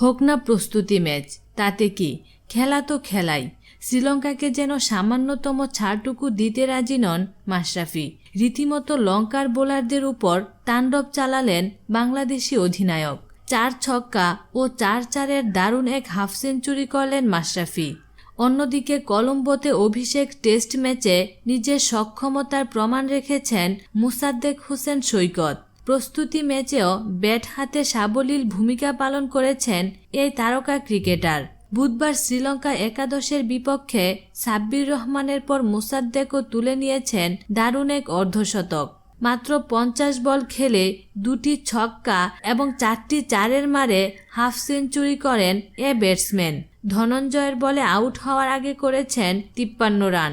হোক না প্রস্তুতি ম্যাচ, তাতে কি? খেলা তো খেলাই। শ্রীলঙ্কাকে যেন সামান্যতম ছাড়টুকু দিতে রাজি নন মাশরাফি। রীতিমতো লঙ্কার বোলারদের উপর তাণ্ডব চালালেন বাংলাদেশি অধিনায়ক। চার ছক্কা ও চার চারের দারুণ এক হাফ সেঞ্চুরি করলেন মাশরাফি। অন্যদিকে কলম্বোতে অভিষেক টেস্ট ম্যাচে নিজের সক্ষমতার প্রমাণ রেখেছেন মুসাদ্দেক হোসেন সৈকত। প্রস্তুতি ম্যাচেও ব্যাট হাতে সাবলীল ভূমিকা পালন করেছেন এই তারকা ক্রিকেটার। বুধবার শ্রীলঙ্কা একাদশের বিপক্ষে সাব্বির রহমানের পর মুসাদ্দেকও তুলে নিয়েছেন দারুণ এক অর্ধশতক। মাত্র পঞ্চাশ বল খেলে দুটি ছক্কা এবং চারটি চারের মারে হাফ সেঞ্চুরি করেন এ ব্যাটসম্যান। ধনঞ্জয়ের বলে আউট হওয়ার আগে করেছেন তিপ্পান্ন রান।